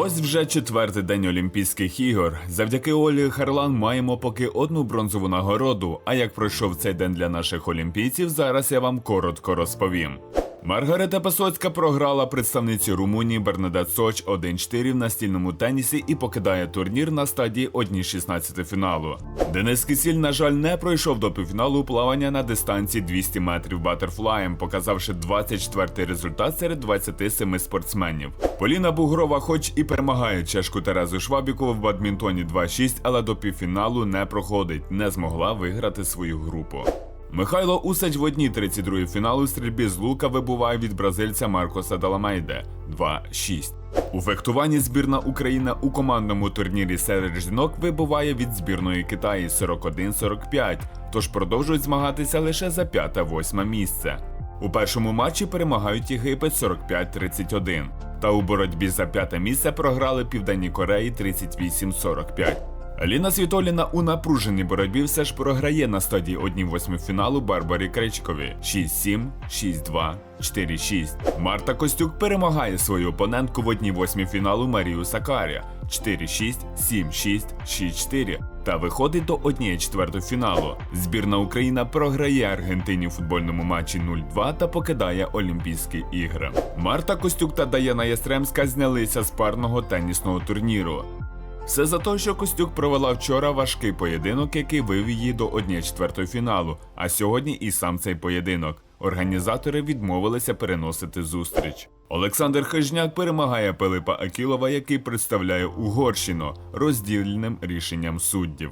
Ось вже четвертий день Олімпійських ігор. Завдяки Олі Харлан маємо поки одну бронзову нагороду. А як пройшов цей день для наших олімпійців, зараз я вам коротко розповім. Маргарита Пасоцька програла представниці Румунії Бернадет Соч 1-4 в настільному тенісі і покидає турнір на стадії 1-16 фіналу. Денис Кисіль, на жаль, не пройшов до півфіналу плавання на дистанції 200 метрів батерфлаєм, показавши 24-й результат серед 27 спортсменів. Поліна Бугрова, хоч і перемагає чешку Терезу Швабікову в бадмінтоні 2-6, але до півфіналу не проходить, не змогла виграти свою групу. Михайло Усач в одній 32 фіналу стрільбі з лука вибуває від бразильця Маркоса Даламейде 2-6. У фехтуванні збірна Україна у командному турнірі серед жінок вибуває від збірної Китаї 41-45, тож продовжують змагатися лише за 5-8 місце. У першому матчі перемагають Єгипет 45-31, та у боротьбі за п'яте місце програли Південній Кореї 38-45. Аліна Світоліна у напруженій боротьбі все ж програє на стадії 1-8 фіналу Барбарі Кречкові 6-7, 6-2, 4-6. Марта Костюк перемагає свою опонентку в 1-8 фіналу Марію Сакаря 4-6, 7-6, 6-4 та виходить до 1-4 фіналу. Збірна Україна програє Аргентині у футбольному матчі 0-2 та покидає Олімпійські ігри. Марта Костюк та Даяна Ястремська знялися з парного тенісного турніру. Все за те, що Костюк провела вчора важкий поєдинок, який вивів її до 1-4 фіналу. А сьогодні і сам цей поєдинок. Організатори відмовилися переносити зустріч. Олександр Хижняк перемагає Пилипа Акілова, який представляє Угорщину роздільним рішенням суддів.